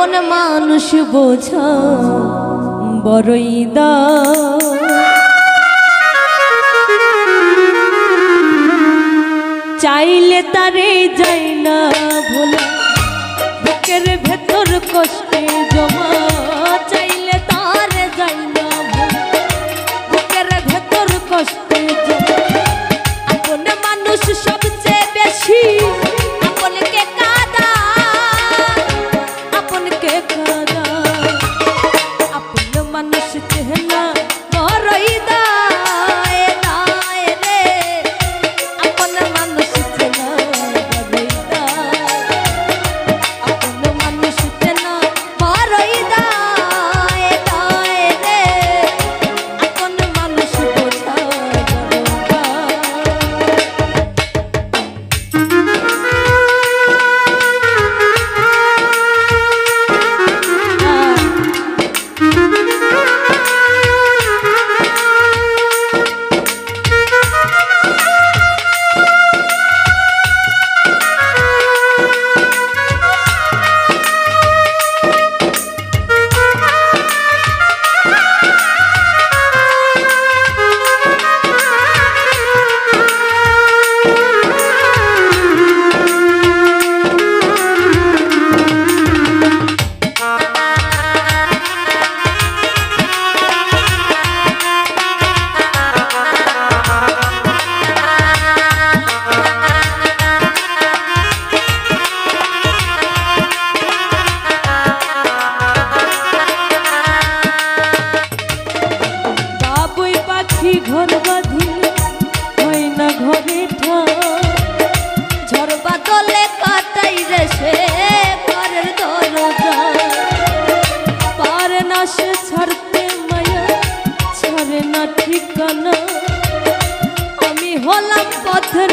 আপন মানুষ বোঝ, বড়ই দা চাইলে তারে যাই না ভোলা, বুকের ভেতর কষ্টে জমা চাই বাঁধি ঘর বাঁধিলে হয় না ঘরে ঝড় বাদলে কাটাই রে দরজা। পারে না সে ছাড়তে মায়া ছাড়ে না ঠিকানা। আমি হলাম পথের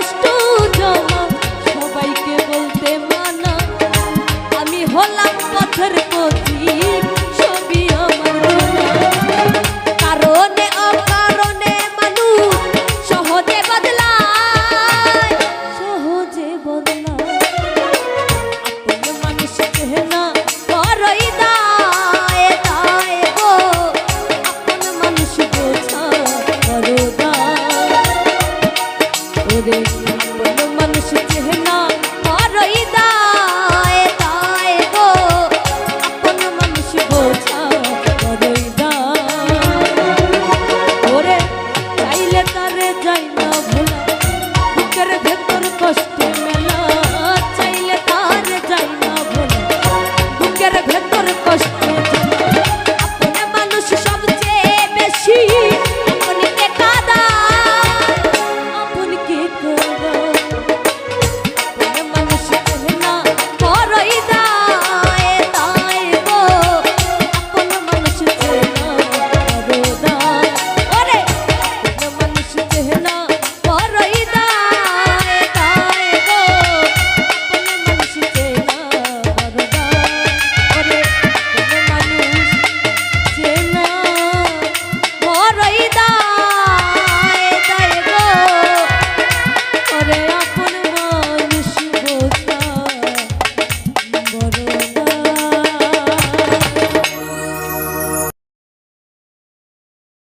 কষ্ট ওরে আপন মানুষ চেহনা